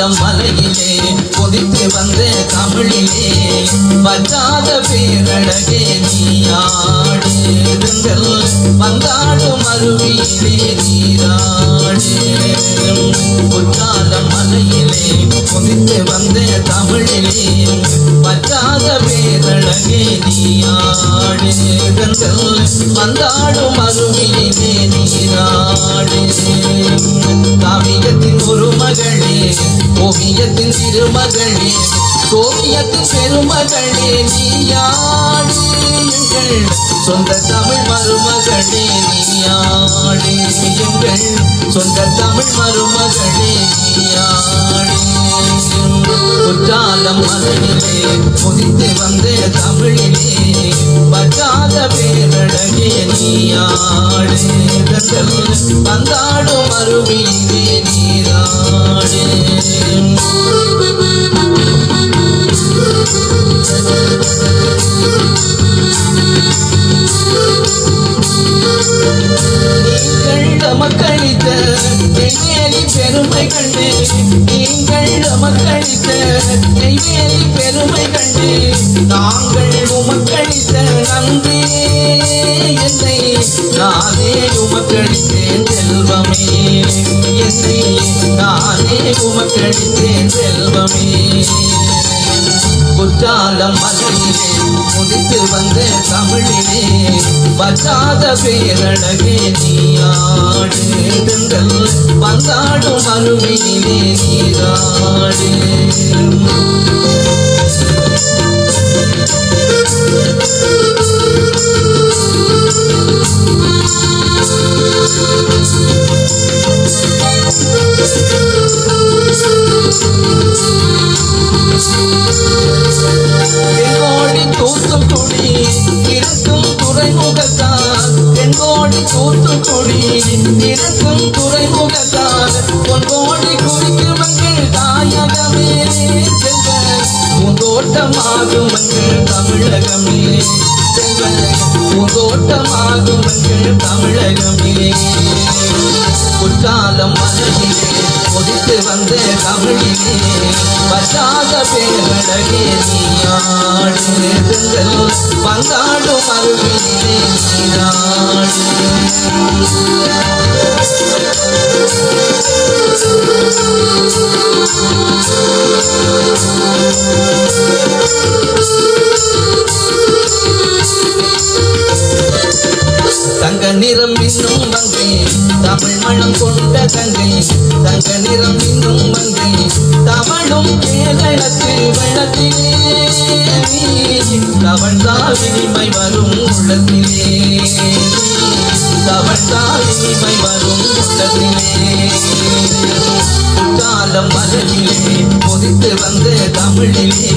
ஆலம் மலையிலே கொதித்து வந்த தமிழிலே வற்றாத பேரழகே நீயாடுங்கள் வந்தாடும் அருவியிலே நீராடு. உற்றாலம் மலையிலே கொதித்து வந்த தமிழிலே வற்றாத பேரழகே நீயாடுங்கள் வந்தாடும் அருவியிலே நீராடு. காவியத்தில் குருமகளே ஓவியத்தின் சிறுமகளே சோவியத்தின் பெருமகளே நீயாடு எங்கள் சொந்த தமிழ் மருமகளே நீயாடு எங்கள் சொந்த தமிழ் மருமகளே நீயாடு குற்றாலம் மலையிலே முதித்து வந்த தமிழிலே பற்றாத பேரழகே நீயாடு. தந்தாடும் அருவியிலே நீராடு. கண்டு நீங்கள் நமக்களித்த நெய்வேலி பெருமை கண்டு நாங்கள் உமக்களித்த நன்றி என்னை நானே உமக்களித்தேன் செல்வமே. என்னை நானே உமக்களித்தேன் செல்வமே. குற்றாலம் மலையிலே முடித்து வந்த தமிழிலே பற்றாத பேரழகே நீயாடு. வந்தாடும் அருவியிலே நீராடு. தென்கோடி தூத்துக்குடி இருக்கும் தூத்துக்குடி இருக்கும் துறைமுகத்தார் பொன்கோடி குறிக்கும் மங்கள் தாயகமே செல்வ. பூந்தோட்டமாகும் மங்கள் தமிழகமே செல்வ. பூந்தோட்டமாகும் மங்கள் தமிழகமே. குற்றாலம் மலையிலே கொதித்து வந்த தமிழிலே பற்றாத பேரழகே நீயாடு தென்றல் வந்தாடும் அருவியிலே. நிறம் இன்னும் மங்கை. தமிழ் மணம் கொண்ட தங்கை தங்க நிறம் இன்னும் மங்கை. தமிழும் கேரளத்து வெள்ளத்திலே தவள் இனிமை வரும் உள்ளத்திலே. தவள் இனிமை வரும் உள்ளத்திலே. காலம் மலரிலே பொதித்து வந்தே தமிழிலே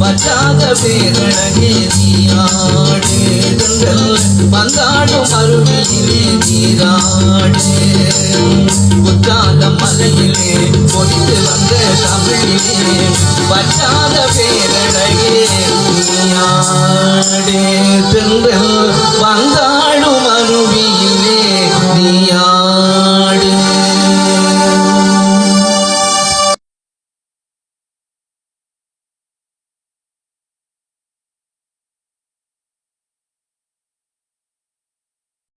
பற்றாத பேரழகே நீயாடு வந்தாடும் அருவியிலே நீராடு. குற்றாலம் மலையிலே கொதித்து வந்த தமிழிலே பற்றா